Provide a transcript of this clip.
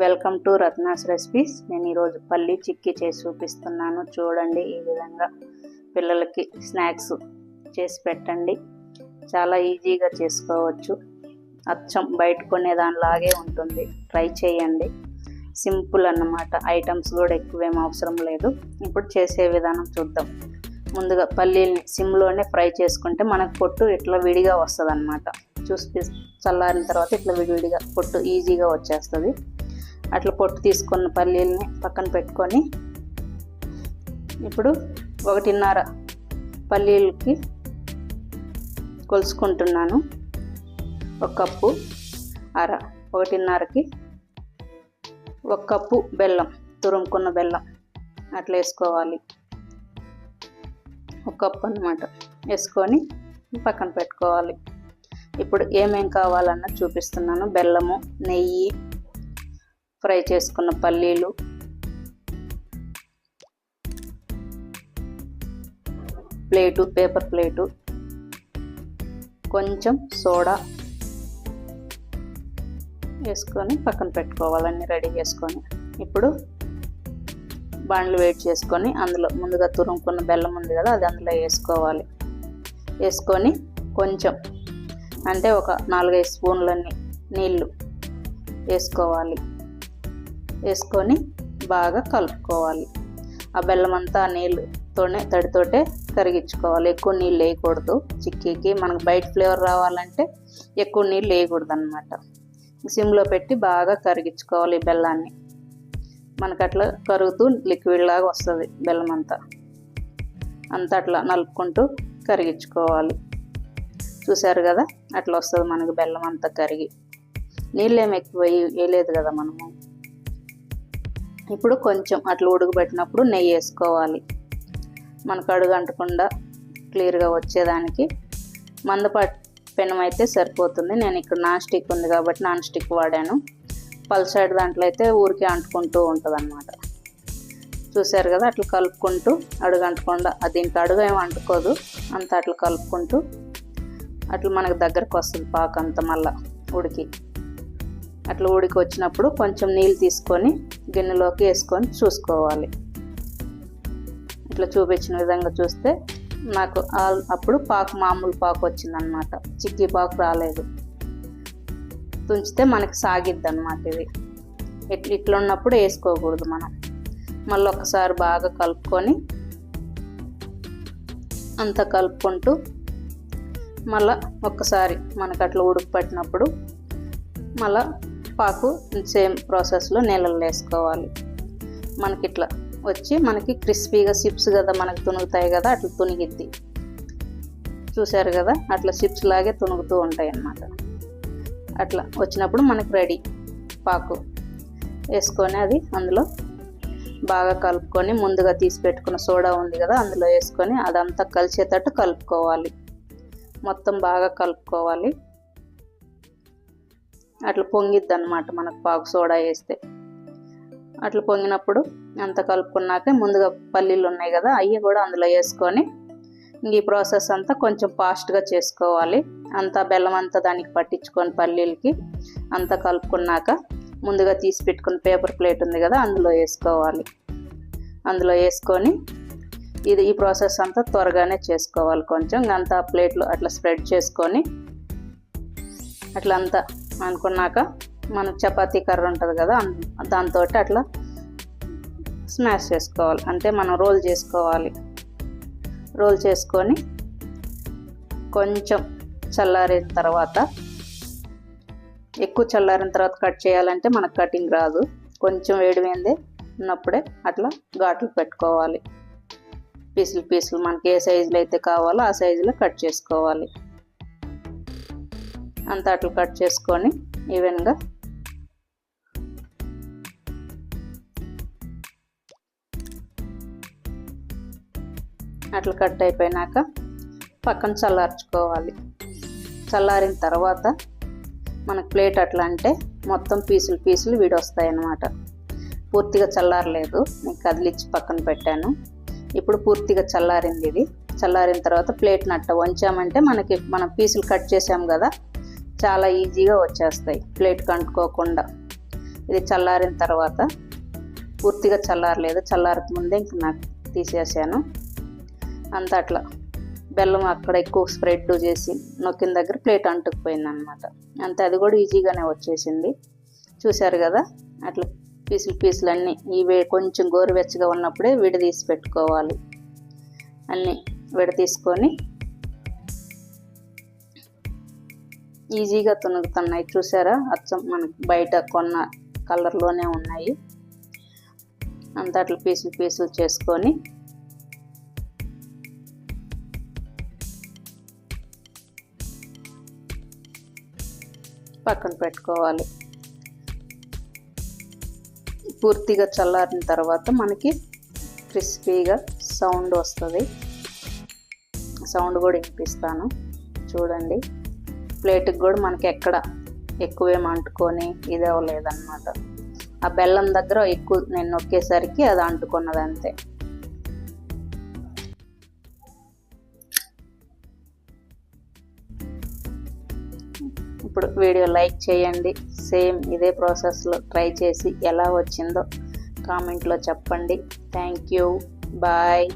Welcome to Ratna's recipes. నేను ఈరోజు పల్లి చిక్కీ చేసి చూపిస్తున్నాను. చూడండి ఈ విధంగా పిల్లలకి స్నాక్స్ చేసి పెట్టండి. చాలా ఈజీగా చేసుకోవచ్చు. అచ్చం బయట కొనే దానిలాగే ఉంటుంది. ట్రై చేయండి. సింపుల్ అన్నమాట. ఐటమ్స్ కూడా ఎక్కువేం అవసరం లేదు. ఇప్పుడు చేసే విధానం చూద్దాం. ముందుగా పల్లీల్ని సిమ్లోనే ఫ్రై చేసుకుంటే మనకు పొట్టు ఇట్లా విడిగా వస్తుంది అనమాట చూసి చల్లారిన తర్వాత ఇట్లా విడివిడిగా పొట్టు ఈజీగా వచ్చేస్తుంది. అట్లా పొట్టు తీసుకున్న పల్లీలని పక్కన పెట్టుకొని ఇప్పుడు ఒకటిన్నర పల్లీలకి కొలుసుకుంటున్నాను. ఒక కప్పు అర ఒకటిన్నరకి ఒక కప్పు బెల్లం తురుముకున్న బెల్లం అట్లా వేసుకోవాలి. ఒక కప్పు అనమాట వేసుకొని పక్కన పెట్టుకోవాలి. ఇప్పుడు ఏమేం కావాలన్నా చూపిస్తున్నాను. బెల్లము నెయ్యి ఫ్రై చేసుకున్న పల్లీలు. Plate paper plate. కొంచెం సోడా వేసుకొని పక్కన పెట్టుకోవాలన్నీ రెడీ చేసుకొని. ఇప్పుడు బాండ్లు వేడి చేసుకొని అందులో ముందుగా తురుముకున్న బెల్లం ఉంది కదా అది అందులో వేసుకోవాలి. వేసుకొని కొంచెం అంటే ఒక నాలుగైదు స్పూన్లన్నీ నీళ్ళు వేసుకోవాలి. వేసుకొని బాగా కలుపుకోవాలి. ఆ బెల్లం అంతా ఆ నీళ్ళతోనే తడితోటే కరిగించుకోవాలి. ఎక్కువ నీళ్ళు వేయకూడదు. చిక్కీకి మనకు బయట ఫ్లేవర్ రావాలంటే ఎక్కువ నీళ్ళు వేయకూడదు అనమాట సిమ్లో పెట్టి బాగా కరిగించుకోవాలి ఈ బెల్లాన్ని. మనకు అట్లా కరుగుతూ లిక్విడ్ లాగా వస్తుంది బెల్లం అంతా అంతా అట్లా నలుపుకుంటూ కరిగించుకోవాలి. చూశారు కదా? అట్లా వస్తుంది మనకు బెల్లం అంతా కరిగి. నీళ్ళు ఏమి ఎక్కువ వేయలేదు కదా మనము? ఇప్పుడు కొంచెం అట్లా ఉడకబెట్టినప్పుడు నెయ్యి వేసుకోవాలి. మనకు అడుగు అంటకుండా క్లియర్గా వచ్చేదానికి మందపాటి పెనం అయితే సరిపోతుంది. నేను ఇక్కడ నాన్ స్టిక్ ఉంది కాబట్టి నాన్ స్టిక్ వాడాను. పల్సైడ్ దాంట్లో అయితే ఊరికే అంటుకుంటూ ఉంటుంది అనమాట చూశారు కదా అట్లా కలుపుకుంటూ అడుగు అంటకుండా దీనికి అడుగు ఏమి అంటుకోదు. అంత అట్లా కలుపుకుంటూ అట్లా మనకు దగ్గరకు వస్తుంది పాక మళ్ళీ ఉడికి. అట్లా ఉడికి వచ్చినప్పుడు కొంచెం నీళ్ళు తీసుకొని గిన్నెలోకి వేసుకొని చూసుకోవాలి. ఇట్లా చూపించిన విధంగా చూస్తే నాకు అప్పుడు పాకు మామూలు పాకు వచ్చిందనమాట చిక్కీ పాకు రాలేదు. తుంచితే మనకి సాగిద్ది అనమాట ఇది. ఎట్లా ఇట్లా ఉన్నప్పుడు వేసుకోకూడదు మనం. మళ్ళీ ఒకసారి బాగా కలుపుకొని అంతా కలుపుకుంటూ మళ్ళా ఒక్కసారి మనకు అట్లా ఉడుకు పట్టినప్పుడు మళ్ళీ పాకు సేమ్ ప్రాసెస్లో నీళ్ళలో వేసుకోవాలి. మనకి ఇట్లా వచ్చి మనకి క్రిస్పీగా చిప్స్ కదా మనకు తునుగుతాయి కదా అట్లా తునిగిద్ది. చూశారు కదా? అట్లా చిప్స్ లాగే తునుగుతూ ఉంటాయి అన్నమాట అట్లా వచ్చినప్పుడు మనకు రెడీ పాకు. వేసుకొని అది అందులో బాగా కలుపుకొని ముందుగా తీసి పెట్టుకున్న సోడా ఉంది కదా అందులో వేసుకొని అదంతా కలిసేటట్టు కలుపుకోవాలి. మొత్తం బాగా కలుపుకోవాలి. అట్లా పొంగిద్ది అనమాట మనకు పాకు సోడా వేస్తే. అట్లా పొంగినప్పుడు అంత కలుపుకున్నాక ముందుగా పల్లీలు ఉన్నాయి కదా అవి కూడా అందులో వేసుకొని ఈ ప్రాసెస్ అంతా కొంచెం ఫాస్ట్గా చేసుకోవాలి. అంతా బెల్లం అంతా దానికి పట్టించుకొని పల్లీలకి అంతా కలుపుకున్నాక ముందుగా తీసి పెట్టుకున్న పేపర్ ప్లేట్ ఉంది కదా అందులో వేసుకోవాలి. అందులో వేసుకొని ఇది ఈ ప్రాసెస్ అంతా త్వరగానే చేసుకోవాలి కొంచెం. అంతా ప్లేట్లు అట్లా స్ప్రెడ్ చేసుకొని అట్లా అంతా అనుకున్నాక మన చపాతీ కర్ర ఉంటుంది కదా దాంతో అట్లా స్మాష్ చేసుకోవాలి. అంటే మనం రోల్ చేసుకోవాలి. రోల్ చేసుకొని కొంచెం చల్లారిన తర్వాత ఎక్కువ చల్లారిన తర్వాత కట్ చేయాలంటే మనకు కటింగ్ రాదు. కొంచెం వేడిమైందే ఉన్నప్పుడే అట్లా ఘాట్లు పెట్టుకోవాలి. పీసులు పీసులు మనకి ఏ సైజులో అయితే కావాలో ఆ సైజులో కట్ చేసుకోవాలి. అంతా అట్లా కట్ చేసుకొని ఈవెన్గా అట్లా కట్ అయిపోయినాక పక్కన చల్లార్చుకోవాలి. చల్లారిన తర్వాత మనకు ప్లేట్ అట్లా అంటే మొత్తం పీసులు పీసులు విడొస్తాయి అన్నమాట పూర్తిగా చల్లారలేదు. నేను కదిలిచ్చి పక్కన పెట్టాను. ఇప్పుడు పూర్తిగా చల్లారింది ఇది. చల్లారిన తర్వాత ప్లేట్ నట్ట వంచామంటే మనకి మనం పీసులు కట్ చేసాం కదా చాలా ఈజీగా వచ్చేస్తాయి. ప్లేట్కి అంటుకోకుండా ఇది చల్లారిన తర్వాత పూర్తిగా చల్లారలేదు. చల్లారక ముందే ఇంక నాకు తీసేసాను. అంత అట్లా. బెల్లం అక్కడ ఎక్కువ స్ప్రెడ్ చేసి నొక్కిన దగ్గర ప్లేట్ అంటుకుపోయింది అనమాట అంతే అది కూడా ఈజీగానే వచ్చేసింది. చూశారు కదా? అట్లా పీసులు పీసులు అన్నీ ఇవి కొంచెం గోరువెచ్చగా ఉన్నప్పుడే విడదీసి పెట్టుకోవాలి. అన్నీ విడదీసుకొని ఈజీగా తునుగుతున్నాయి. చూసారా? అచ్చం మనకి బయట కొన్న కలర్లోనే ఉన్నాయి. అంత అట్లా పీసులు పీసులు చేసుకొని పక్కన పెట్టుకోవాలి. పూర్తిగా చల్లారిన తర్వాత మనకి క్రిస్పీగా సౌండ్ వస్తుంది. సౌండ్ కూడా వినిపిస్తాను. చూడండి. ప్లేట్కి కూడా మనకి ఎక్కడ ఎక్కువేం అంటుకొని ఇది అవ్వలేదన్నమాట. ఆ బెల్లం దగ్గర ఎక్కువ నేను నొక్కేసరికి అది అంటుకున్నది అంతే. ఇప్పుడు వీడియో లైక్ చేయండి. సేమ్ ఇదే ప్రాసెస్లో ట్రై చేసి ఎలా వచ్చిందో కామెంట్లో చెప్పండి. Thank you. బాయ్.